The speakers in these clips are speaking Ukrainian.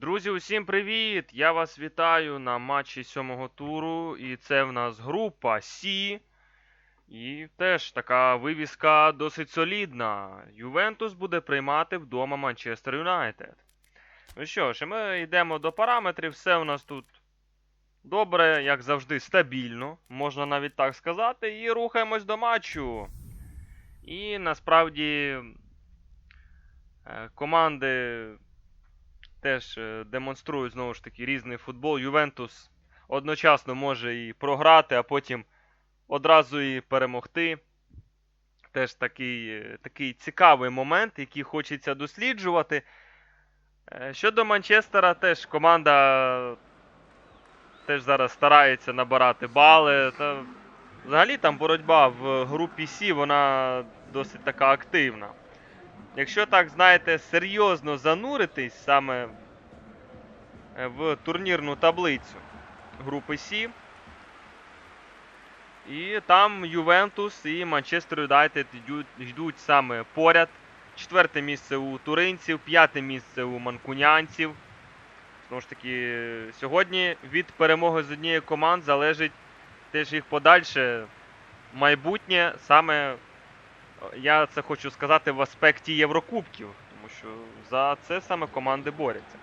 Друзі, усім привіт! Я вас вітаю на матчі сьомого туру. І це в нас група Сі. І теж така вивіска досить солідна. Ювентус буде приймати вдома Манчестер Юнайтед. Ну що ж, ми йдемо до параметрів. Все у нас тут добре, як завжди, стабільно, можна навіть так сказати. І рухаємось до матчу. І насправді е, команди теж е, демонструють знову ж таки різний футбол. Ювентус одночасно може і програти, а потім одразу і перемогти. Теж такий, е, такий цікавий момент, який хочеться досліджувати. Е, Щодо Манчестера, теж команда теж зараз старається набирати бали. Та взагалі там боротьба в групі Сі, вона досить така активна. Якщо так, знаєте, серйозно зануритись саме е, в турнірну таблицю групи Сі. І там Ювентус і Манчестер Юнайтед йдуть, саме поряд. Четверте місце у туринців, п'яте місце у манкунянців. Знову ж таки, сьогодні від перемоги з однієї команд залежить теж їх подальше майбутнє саме я це хочу сказати в аспекті Єврокубків, тому що за це саме команди борються.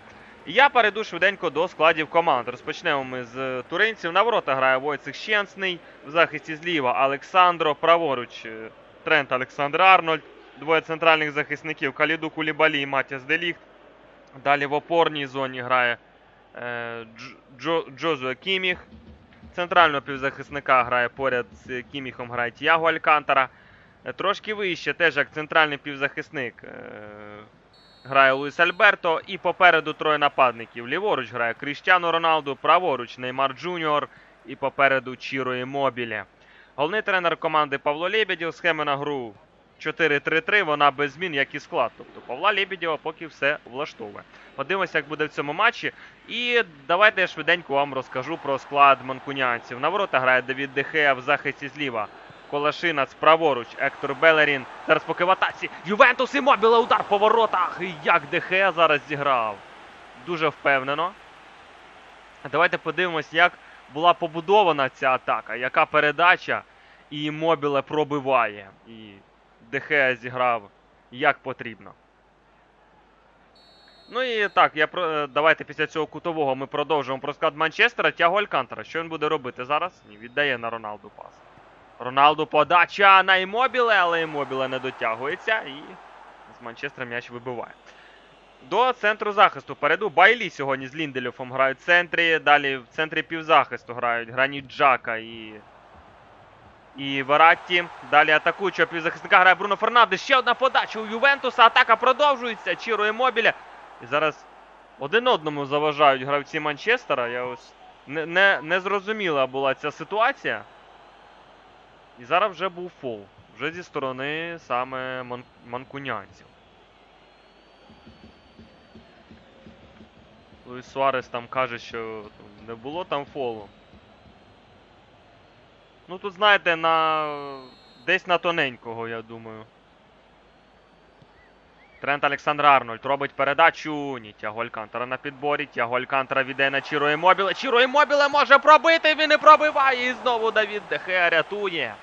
І я перейду швиденько до складів команд. Розпочнемо ми з туринців. На ворота грає Войцех Щенсний, в захисті зліва Олександро, праворуч е, Трент Олександр Арнольд, двоє центральних захисників Каліду Кулібалі і Матіас Деліхт. Далі в опорній зоні грає е, Джо, Джозуе Кіміх. Центрального півзахисника грає поряд з Кіміхом грає Тіаго Алькантара. Е, Трошки вище, теж як центральний півзахисник е, грає Луїс Альберто. І попереду троє нападників. Ліворуч грає Кріштіану Роналду, праворуч Неймар Джуніор і попереду Чіро Імобілі. Головний тренер команди Павло Лебедєв. Схема на гру 4-3-3, вона без змін, як і склад. Тобто Павла Лебедєва поки все влаштовує. Подивимося, як буде в цьому матчі. І давайте я швиденько вам розкажу про склад манкунянців. На ворота грає Давід Дехея в захисті зліва. Колашинац праворуч, Ектор Белерін. Зараз поки в атаці. Ювентус і Мобіле удар по воротах. І як Дехея зараз зіграв. Дуже впевнено. Давайте подивимось, як була побудована ця атака, яка передача і Мобіле пробиває. І Дехея зіграв як потрібно. Ну і так, я про... е, давайте після цього кутового ми продовжуємо про склад Манчестера. Тяго Алькантара. Що він буде робити зараз? Віддає на Роналду пас. Роналду подача на Імобіле, але Імобіле не дотягується і з Манчестера м'яч вибиває. До центру захисту. Переду Байлі сьогодні з Ліндельофом грають в центрі. Далі в центрі півзахисту грають Граніт Джака і. І Вератті. Далі атакуючого півзахисника грає Бруно Фернандес. Ще одна подача у Ювентуса. Атака продовжується. Чіро Імобіле. І зараз один одному заважають гравці Манчестера. Я ось не, не, не зрозуміла була ця ситуація. І зараз вже був фол. Вже зі сторони саме ман, манкунянців. Луїс Суарес там каже, що не було там фолу. Ну тут, знаєте, на. десь на тоненького, я думаю. Трент Олександр Арнольд робить передачу. Ні, Тяго Алькантара на підборі. Тяго Алькантара віде на Чіро Імобіле. Чіро Імобіле може пробити, він не пробиває. І знову Давід Дехе рятує.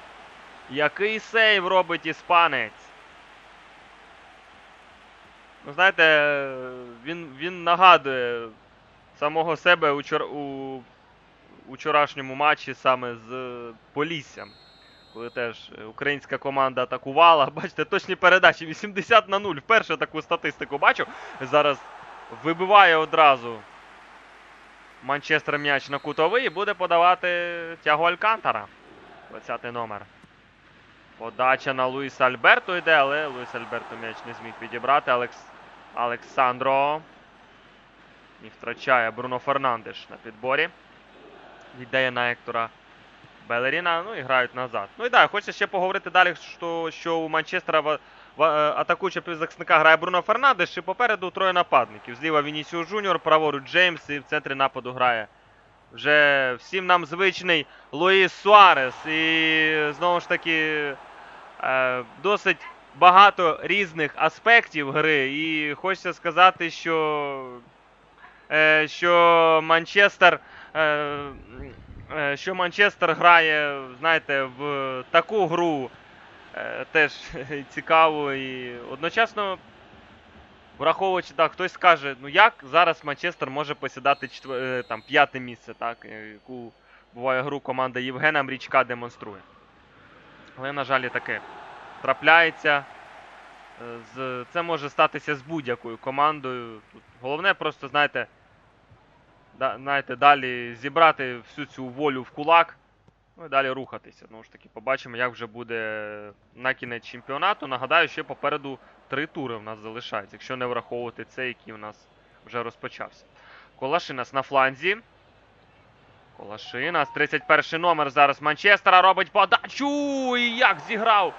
Який сейв робить іспанець. Ну, знаєте, він, він нагадує самого себе у, чор... у... у вчорашньому матчі саме з Поліссям. Коли теж українська команда атакувала. Бачите, точні передачі 80 на 0. Вперше таку статистику бачу. Зараз вибиває одразу Манчестер м'яч на кутовий і буде подавати Тяго Алькантара. 20 номер. Подача на Луїса Альберто йде, але Луїс Альберто м'яч не зміг відібрати. Алекс... Олександро. І втрачає Бруно Фернандеш на підборі. Віддає на Ектора Белеріна, ну і грають назад. Ну і так, хочеться ще поговорити далі, що, що у Манчестера в, в, е, атакуюча півзахисника грає Бруно Фернандеш, і попереду троє нападників. Зліва Вінісіус Жуніор, праворуч Джеймс, і в центрі нападу грає вже всім нам звичний Луїс Суарес. І знову ж таки е, досить багато різних аспектів гри. І хочеться сказати, що е, що Манчестер. е, Що Манчестер грає, знаєте, в таку гру теж цікаву і одночасно, враховуючи, так, хтось скаже, ну як зараз Манчестер може посідати четвер... е, там, п'яте місце, так, е, яку буває гру команда Євгена Мрічка демонструє. Але, на жаль, таке трапляється. Е. Це може статися з будь-якою командою. Головне просто, знаєте, знаєте, далі зібрати всю цю волю в кулак. Ну і далі рухатися. Знову ж таки, побачимо, як вже буде на кінець чемпіонату. Нагадаю, ще попереду три тури в нас залишаються, якщо не враховувати цей, який у нас вже розпочався. Колашинас на фланзі. Колашинас, 31 номер зараз Манчестера робить подачу. І як зіграв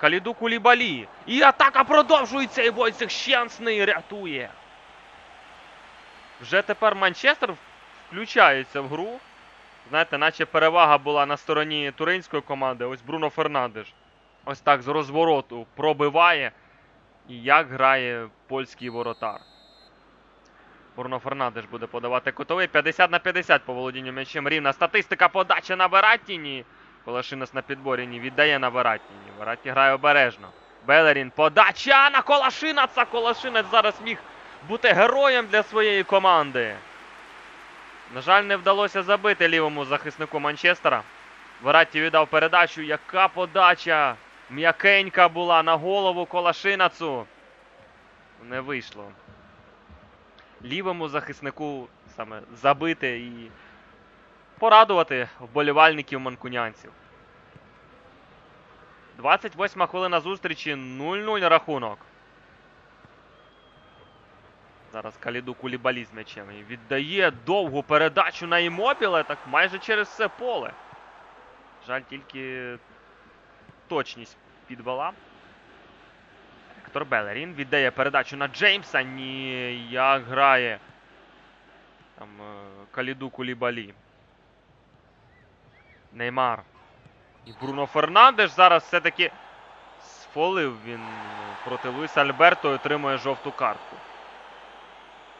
Каліду Кулібалі. І атака продовжується, і Войцех Щенсний рятує. Вже тепер Манчестер включається в гру. Знаєте, наче перевага була на стороні туринської команди. Ось Бруно Фернандеш. Ось так з розвороту пробиває. І як грає польський воротар. Бруно Фернандеш буде подавати котовий. 50 на 50 по володінню м'ячем. Рівна статистика подача на Вераттіні. Колашинас на підборі ні віддає на Вераттіні. Вератті грає обережно. Белерін подача на Колашинаца. Колашинець зараз міг бути героєм для своєї команди. На жаль, не вдалося забити лівому захиснику Манчестера. Вератті віддав передачу. Яка подача! М'якенька була на голову Колашинацу. Не вийшло. Лівому захиснику саме забити і порадувати вболівальників манкунянців. 28 хвилина зустрічі 0-0 рахунок. Зараз Каліду Кулібалі з м'ячем. І віддає довгу передачу на Імобіле, так майже через все поле. Жаль, тільки точність підвела. Ектор Белерін віддає передачу на Джеймса. Ні, як грає там е, Каліду Кулібалі. Неймар. І Бруно Фернандеш зараз все-таки сфолив він проти Луїса Альберто і отримує жовту картку.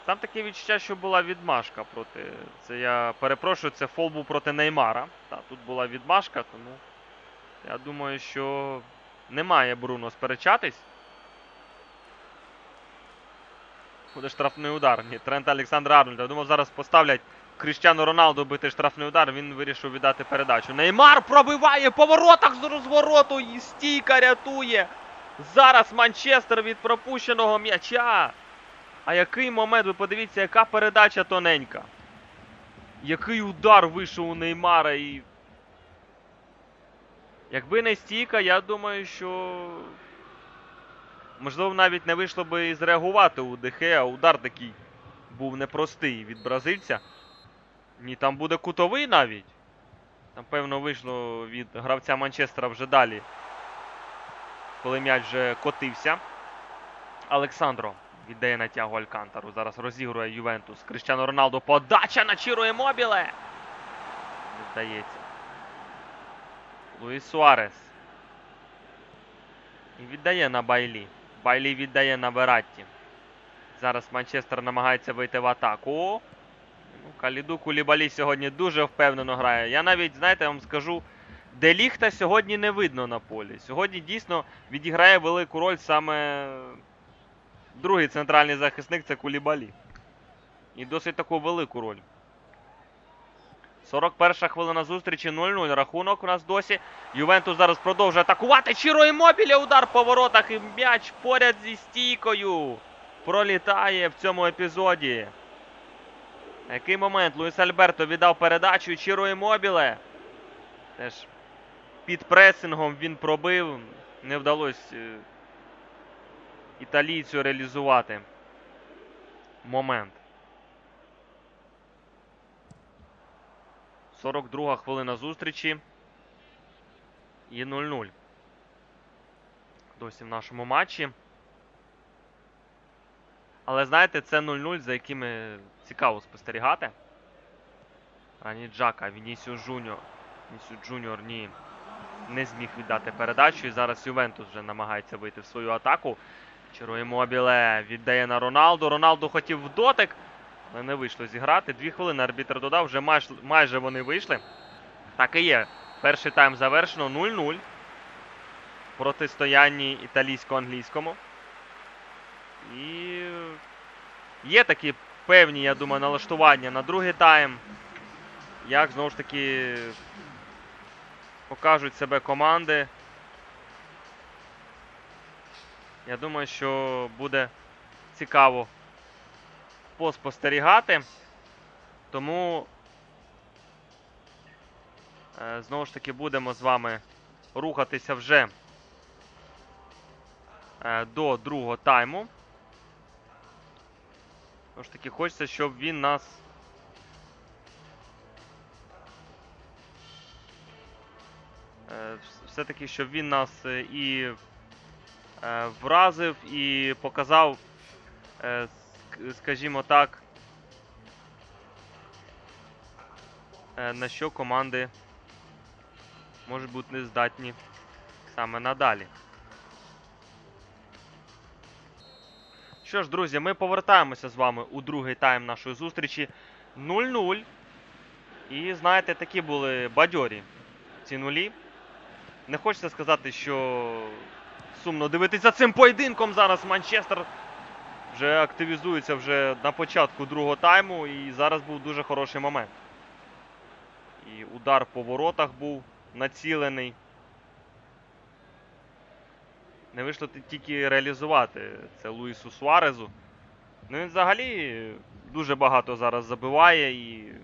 Там таке відчуття, що була відмашка проти. Це я перепрошую, це фол був проти Неймара. Та, тут була відмашка, тому я думаю, що немає Бруно сперечатись. Буде штрафний удар. Ні, Трент Олександр Арнольд. Я думав, зараз поставлять Кріштіану Роналду бити штрафний удар. Він вирішив віддати передачу. Неймар пробиває по воротах з розвороту і стійка рятує. Зараз Манчестер від пропущеного м'яча. А який момент, ви подивіться, яка передача тоненька. Який удар вийшов у Неймара і. Якби не стійка, я думаю, що. Можливо, навіть не вийшло би і зреагувати у Дехе, а удар такий був непростий від бразильця. Ні, там буде кутовий навіть. Там, певно, вийшло від гравця Манчестера вже далі. Коли м'яч вже котився. Олександро віддає на тягу Алькантару. Зараз розігрує Ювентус. Кріштіано Роналдо. Подача на Чіро Емобіле. Не вдається. Луїс Суарес. І віддає на Байлі. Байлі віддає на Вератті. Зараз Манчестер намагається вийти в атаку. Ну, Каліду Кулібалі сьогодні дуже впевнено грає. Я навіть, знаєте, вам скажу, Деліхта сьогодні не видно на полі. Сьогодні дійсно відіграє велику роль саме другий центральний захисник це Кулібалі. І досить таку велику роль. 41 хвилина зустрічі 0-0. Рахунок у нас досі. Ювентус зараз продовжує атакувати. Чіро Імобілі удар по воротах і м'яч поряд зі стійкою. Пролітає в цьому епізоді. Який момент? Луїс Альберто віддав передачу Чіро Імобіле. Теж під пресингом він пробив. Не вдалося е, італійцю реалізувати момент. 42 хвилина зустрічі. І 0-0. Досі в нашому матчі. Але знаєте, це 0-0, за якими цікаво спостерігати. Рані Джака, Вінісіо Жуніор. Вінісіо Джуніор ні. Не зміг віддати передачу. І зараз Ювентус вже намагається вийти в свою атаку. Чарує Мобіле віддає на Роналду. Роналду хотів в дотик. Але не вийшло зіграти. Дві хвилини арбітр додав, вже майж, майже вони вийшли. Так і є. Перший тайм завершено 0-0. Протистоянні італійсько-англійському. І є такі певні, я думаю, налаштування на другий тайм. Як знову ж таки покажуть себе команди. Я думаю, що буде цікаво поспостерігати. Тому е, знову ж таки будемо з вами рухатися вже е, до другого тайму. Знову ж таки, хочеться, щоб він нас. е, Все-таки, щоб він нас і вразив і показав, е, скажімо так, е, на що команди можуть бути нездатні саме надалі. Що ж, друзі, ми повертаємося з вами у другий тайм нашої зустрічі 0-0. І знаєте, такі були бадьорі ці нулі. Не хочеться сказати, що сумно дивитися цим поєдинком. Зараз Манчестер вже активізується вже на початку другого тайму, і зараз був дуже хороший момент. І удар по воротах був націлений. Не вийшло тільки реалізувати це Луїсу Суарезу. Ну він взагалі дуже багато зараз забиває і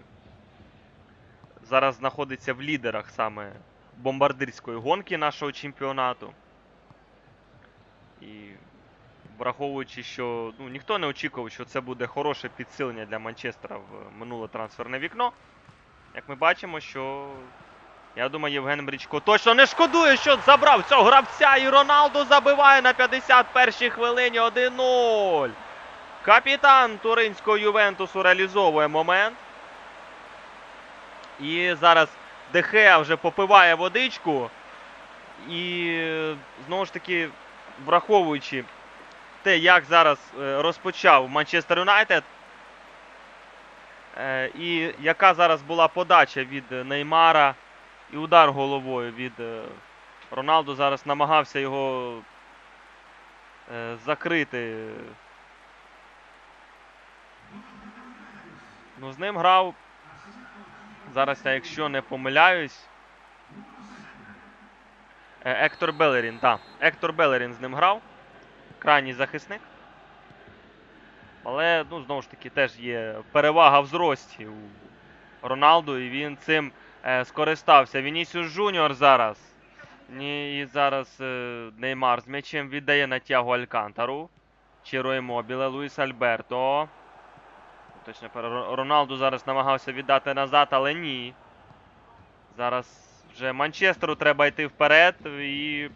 зараз знаходиться в лідерах саме бомбардирської гонки нашого чемпіонату. І враховуючи, що ну, ніхто не очікував, що це буде хороше підсилення для Манчестера в минуле трансферне вікно. Як ми бачимо, що я думаю, Євген Мрічко точно не шкодує, що забрав цього гравця, і Роналду забиває на 51-й хвилині 1-0. Капітан туринського Ювентусу реалізовує момент. І зараз Дехеа вже попиває водичку. І знову ж таки, враховуючи те, як зараз е, розпочав Манчестер Юнайтед, е, і яка зараз була подача від е, Неймара і удар головою від Роналду зараз намагався його закрити. Ну, з ним грав. Зараз я, якщо не помиляюсь. Е, Ектор Белерін, так. Ектор Белерін з ним грав. Крайній захисник. Але, ну, знову ж таки, теж є перевага в зрості у Роналду, і він цим е, скористався. Вінісіус Жуніор зараз. І зараз е, Неймар з м'ячем віддає на тягу Алькантару. Чиро Імобіле, Луїс Альберто. Точно, Роналду зараз намагався віддати назад, але ні. Зараз вже Манчестеру треба йти вперед і.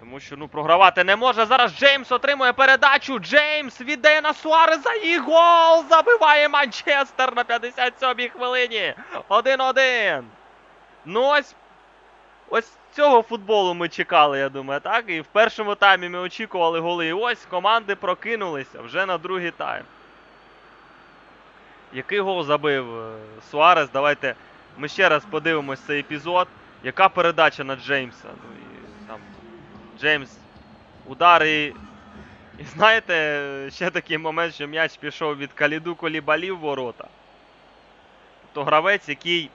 Тому що ну програвати не може. Зараз Джеймс отримує передачу. Джеймс віддає на Суареза і гол! Забиває Манчестер на 57-й хвилині. 1-1. Ну ось. Ось цього футболу ми чекали, я думаю, так? І в першому таймі ми очікували голи. І ось команди прокинулися вже на другий тайм. Який гол забив е, Суарес? Давайте ми ще раз подивимось цей епізод. Яка передача на Джеймса? Ну, і, там, Джеймс удар і. І знаєте, ще такий момент, що м'яч пішов від Каліду Колібалі в ворота. То гравець, який,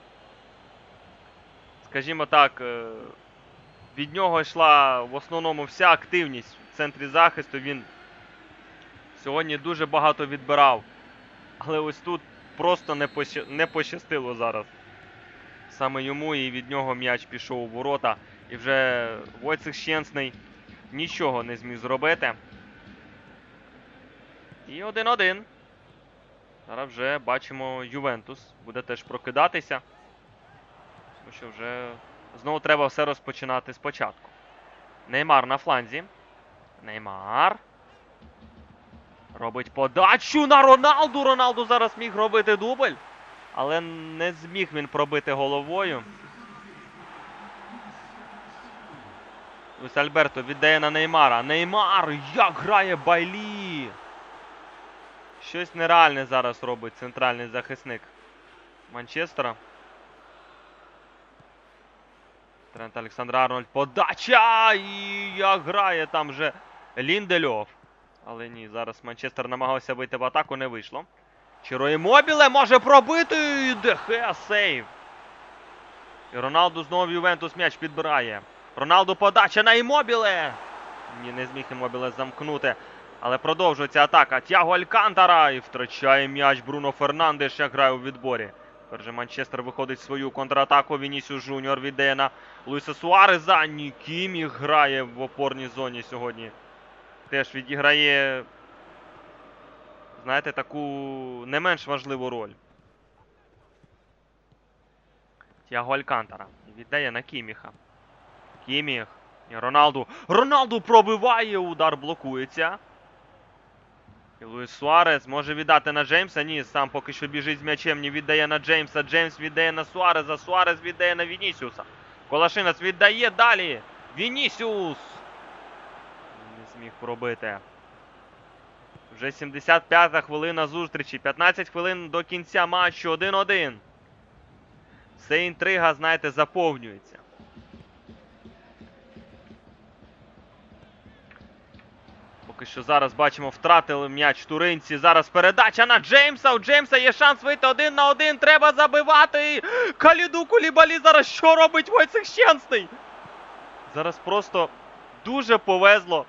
скажімо так, е, від нього йшла в основному вся активність в центрі захисту. Він сьогодні дуже багато відбирав. Але ось тут просто не пощастило зараз. Саме йому і від нього м'яч пішов у ворота. І вже Войцех Щенсний нічого не зміг зробити. І 1-1. Зараз вже бачимо Ювентус. Буде теж прокидатися. Тому що вже знову треба все розпочинати спочатку. Неймар на фланзі. Неймар. Робить подачу на Роналду. Роналду зараз міг робити дубль. Але не зміг він пробити головою. Ось Альберто віддає на Неймара. Неймар! Як грає Байлі! Щось нереальне зараз робить центральний захисник Манчестера. Трент Олександр Арнольд. Подача! І як грає там вже Ліндельов. Але ні, зараз Манчестер намагався вийти в атаку, не вийшло. Чиро Імобіле може пробити. ДХ сейв. І Роналду знову Ювентус м'яч підбирає. Роналду подача на Імобіле. Ні, не зміг Імобіле замкнути. Але продовжується атака. Тяго Алькантара і втрачає м'яч Бруно Фернандеш, як грає у відборі. Тепер Манчестер виходить в свою контратаку. Вінісіус Жуніор віддає на Луїса Суареза. Нікімі грає в опорній зоні сьогодні. Теж відіграє, знаєте, таку не менш важливу роль. Тяго Алькантара. Віддає на Кіміха. Кіміх. І Роналду. Роналду пробиває, удар блокується. І Луїс Суарес може віддати на Джеймса. Ні, сам поки що біжить з м'ячем, не віддає на Джеймса. Джеймс віддає на Суареза. Суарес віддає на Вінісіуса. Колашинець віддає далі. Вінісіус. Не зміг пробити. Вже 75-та хвилина зустрічі. 15 хвилин до кінця матчу. 1-1. Все інтрига, знаєте, заповнюється. Поки що зараз бачимо, втратили м'яч туринці. Зараз передача на Джеймса. У Джеймса є шанс вийти один на один. Треба забивати. Каліду Кулібалі зараз що робить Войцех Щенсний? Зараз просто дуже повезло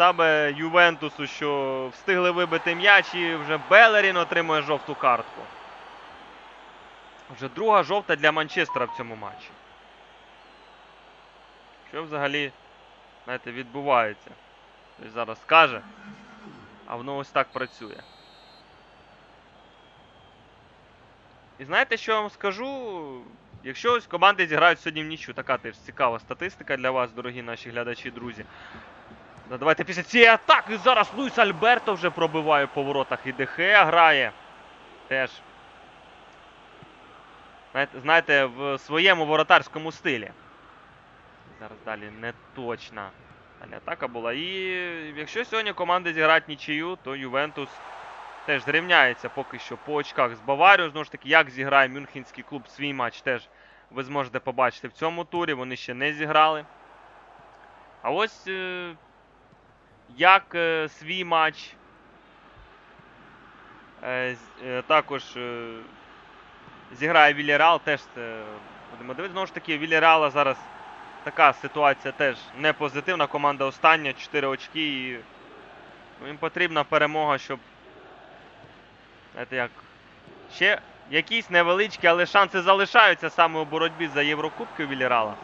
саме Ювентусу, що встигли вибити м'яч і вже Белерін отримує жовту картку. Вже друга жовта для Манчестера в цьому матчі. Що взагалі, знаєте, відбувається? Хтось зараз скаже, а воно ось так працює. І знаєте, що я вам скажу? Якщо ось команди зіграють сьогодні в нічу, така теж цікава статистика для вас, дорогі наші глядачі друзі. Ну, давайте після цієї атаки зараз Луїс Альберто вже пробиває по воротах і Дехея грає. Теж. Знаєте, в своєму воротарському стилі. Зараз далі не точна. Далі атака була. І якщо сьогодні команди зіграють нічию, то Ювентус теж зрівняється поки що по очках з Баварією. Знову ж таки, як зіграє Мюнхенський клуб свій матч, теж ви зможете побачити в цьому турі. Вони ще не зіграли. А ось е, як е, свій матч. Е, е, також зіграє Вільяреал, теж це будемо дивитися. Знову ж таки, Вільяреала зараз така ситуація теж не позитивна. Команда остання, 4 очки. І їм потрібна перемога, щоб. Знаєте, як. Ще якісь невеличкі, але шанси залишаються саме у боротьбі за Єврокубки у Вільяреала.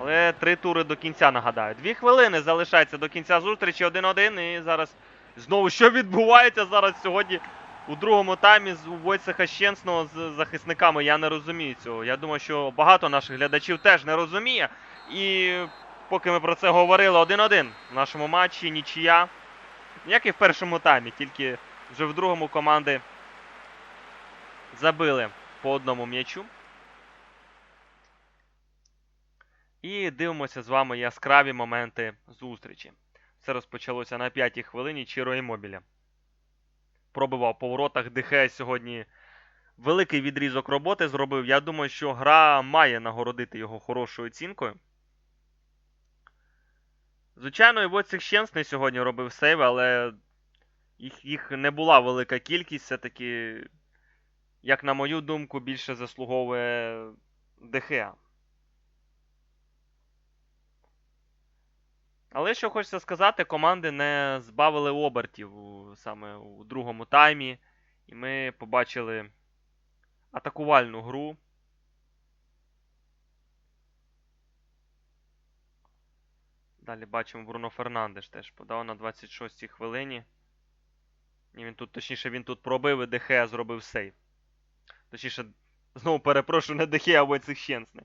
Але три тури до кінця нагадаю. Дві хвилини залишається до кінця зустрічі 1-1. І зараз знову що відбувається зараз сьогодні у другому таймі з Войцеха Щенсного з захисниками. Я не розумію цього. Я думаю, що багато наших глядачів теж не розуміє. І поки ми про це говорили 1-1 в нашому матчі, нічия. Як і в першому таймі, тільки вже в другому команди забили по одному м'ячу. І дивимося з вами яскраві моменти зустрічі. Все розпочалося на п'ятій хвилині Чіро Імобіля. Пробивав по воротах Дехе сьогодні великий відрізок роботи зробив. Я думаю, що гра має нагородити його хорошою оцінкою. Звичайно, і Войцех Щенсний сьогодні робив сейв, але їх, їх не була велика кількість. Все-таки, як на мою думку, більше заслуговує Дехеа. Але що хочеться сказати, команди не збавили обертів саме у другому таймі. І ми побачили атакувальну гру. Далі бачимо Бруно Фернандеш теж подав на 26-й хвилині. І він тут, точніше, він тут пробив і Дехеа зробив сейв. Точніше, знову перепрошую, не Дехеа, а Войцех Щенсний.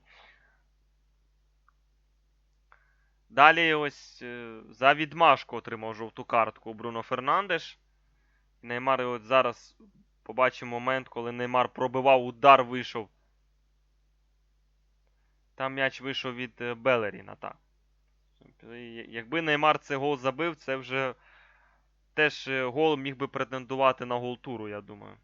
Далі ось е, за відмашку отримав жовту картку Бруно Фернандеш. Неймар і от зараз побачимо момент, коли Неймар пробивав, удар вийшов. Там м'яч вийшов від е, Белеріна, так. Якби Неймар цей гол забив, це вже теж е, гол міг би претендувати на гол туру, я думаю.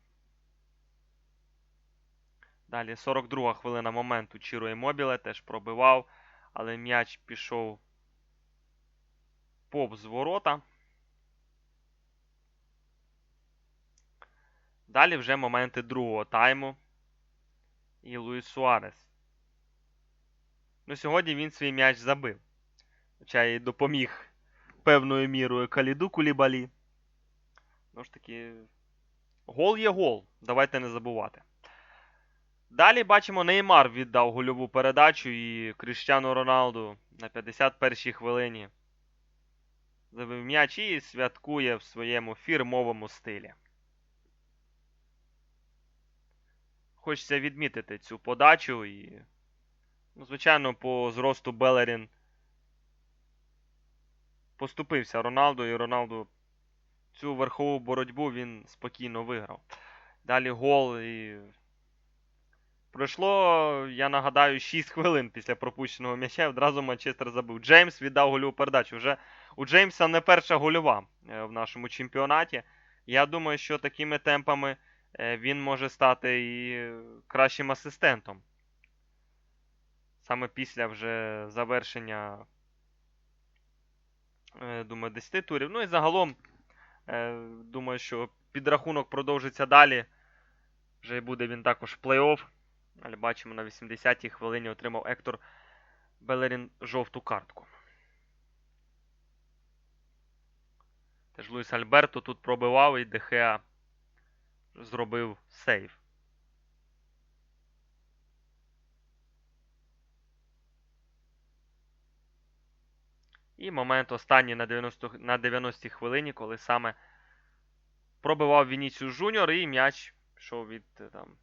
Далі 42 хвилина моменту Чіро Імобіле теж пробивав, але м'яч пішов повз ворота. Далі вже моменти другого тайму. І Луїс Суарес. Ну, сьогодні він свій м'яч забив. Хоча і допоміг певною мірою Каліду Кулібалі. Ну ж таки, гол є гол. Давайте не забувати. Далі бачимо, Неймар віддав гольову передачу і Кріштіану Роналду на 51-й хвилині забив м'яч і святкує в своєму фірмовому стилі. Хочеться відмітити цю подачу і, ну, звичайно, по зросту Белерін поступився Роналду, і Роналду цю верхову боротьбу він спокійно виграв. Далі гол і. Пройшло, я нагадаю, 6 хвилин після пропущеного м'яча. і Одразу Манчестер забив. Джеймс віддав гольову передачу. Вже у Джеймса не перша гольова е, в нашому чемпіонаті. Я думаю, що такими темпами е, він може стати і кращим асистентом. Саме після вже завершення, е, думаю, 10 турів. Ну і загалом, думаю, що підрахунок продовжиться далі. Вже буде він також плей-офф. Але бачимо, на 80-й хвилині отримав Ектор Белерін жовту картку. Теж Луїс Альберто тут пробивав і Дехеа зробив сейв. І момент останній на 90 на 90-й хвилині, коли саме пробивав Вініцію Жуніор і м'яч пішов від е, там.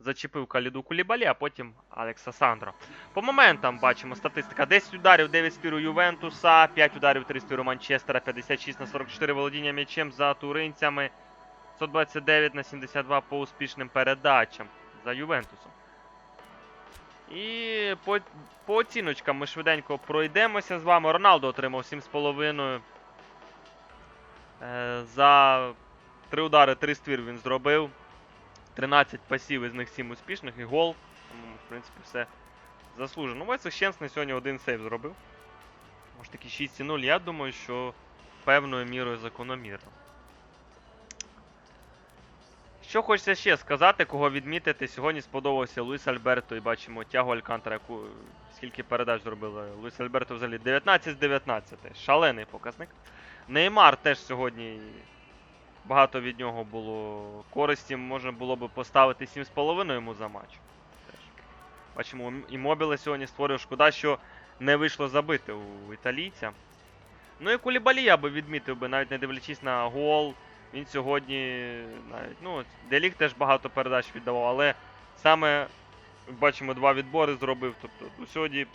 Зачепив Каліду Кулібалі, а потім Алекса Сандро. По моментам бачимо статистика. 10 ударів, 9 спіру Ювентуса, 5 ударів, 3 спіру Манчестера, 56 на 44 володіння м'ячем за туринцями, 129 на 72 по успішним передачам за Ювентусом. І по, по оціночкам ми швиденько пройдемося з вами. Роналдо отримав 7,5. Е, за 3 удари, 3 ствір він зробив. 13 пасів, із них 7 успішних і гол. Тому, в принципі, все заслужено. Ну, Войцех Щенсний сьогодні один сейв зробив. Може таки 6,0. Я думаю, що певною мірою закономірно. Що хочеться ще сказати, кого відмітити. Сьогодні сподобався Луїс Альберто і бачимо тягу Алькантера, яку скільки передач зробили. Луїс Альберто взагалі 19 з 19. Шалений показник. Неймар теж сьогодні багато від нього було користі. Можна було б поставити 7,5 йому за матч. Бачимо, і Мобіле сьогодні створив шкода, що не вийшло забити у італійця. Ну і Кулібалі я би відмітив би, навіть не дивлячись на гол. Він сьогодні навіть, ну, Делік теж багато передач віддавав, але саме бачимо два відбори зробив. Тобто ну, сьогодні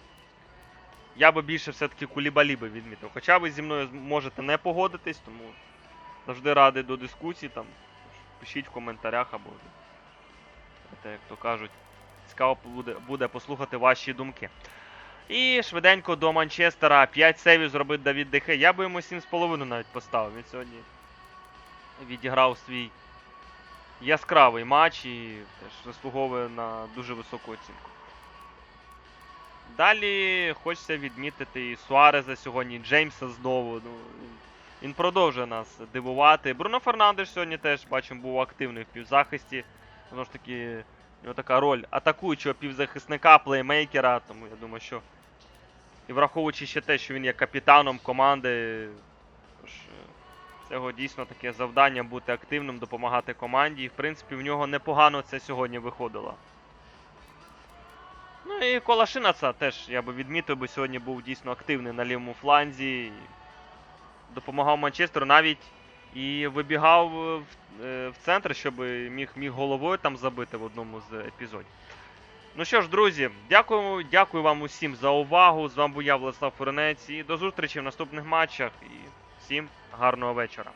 я би більше все-таки Кулібалі би відмітив. Хоча ви зі мною можете не погодитись, тому завжди радий до дискусій. Там, пишіть в коментарях або, знаєте, як то кажуть, цікаво буде, буде послухати ваші думки. І швиденько до Манчестера 5 сейвів зробив Давід Дехе. Я би йому 7,5 навіть поставив. Він сьогодні відіграв свій яскравий матч і теж заслуговує на дуже високу оцінку. Далі хочеться відмітити і Суареза сьогодні, і Джеймса знову. Ну, він продовжує нас дивувати. Бруно Фернандеш сьогодні теж бачимо був активний в півзахисті. Знову ж таки, у нього така роль атакуючого півзахисника, плеймейкера. Тому я думаю, що. І враховуючи ще те, що він є капітаном команди. Тож, е, це його дійсно таке завдання бути активним, допомагати команді. І в принципі в нього непогано це сьогодні виходило. Ну і Колашина це теж я би відмітив, бо сьогодні був дійсно активний на лівому фланзі. Допомагав Манчестеру навіть і вибігав в, е, в центр, щоб міг, міг головою там забити в одному з епізодів. Ну що ж, друзі, дякую, дякую вам усім за увагу. З вами був я, Владислав Фуренець, і до зустрічі в наступних матчах. І всім гарного вечора.